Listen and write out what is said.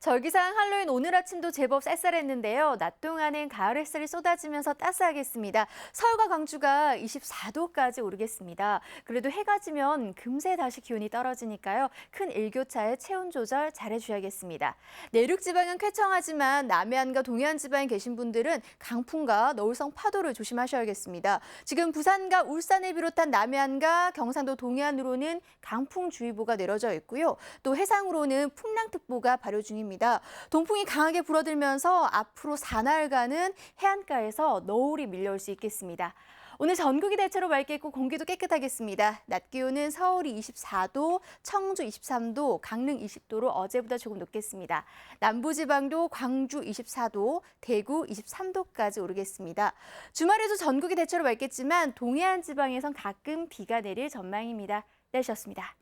절기상 할로윈 오늘 아침도 제법 쌀쌀했는데요. 낮 동안은 가을 햇살이 쏟아지면서 따스하겠습니다. 서울과 광주가 24도까지 오르겠습니다. 그래도 해가 지면 금세 다시 기온이 떨어지니까요. 큰 일교차에 체온 조절 잘해주셔야겠습니다. 내륙 지방은 쾌청하지만 남해안과 동해안 지방에 계신 분들은 강풍과 너울성 파도를 조심하셔야겠습니다. 지금 부산과 울산을 비롯한 남해안과 경상도 동해안으로는 강풍주의보가 내려져 있고요. 또 해상으로는 풍랑특보가 발효 중입니다. 동풍이 강하게 불어들면서 앞으로 사나흘간은 해안가에서 너울이 밀려올 수 있겠습니다. 오늘 전국이 대체로 맑겠고 공기도 깨끗하겠습니다. 낮 기온은 서울이 24도, 청주 23도, 강릉 20도로 어제보다 조금 높겠습니다. 남부지방도 광주 24도, 대구 23도까지 오르겠습니다. 주말에도 전국이 대체로 맑겠지만 동해안 지방에선 가끔 비가 내릴 전망입니다. 날씨였습니다.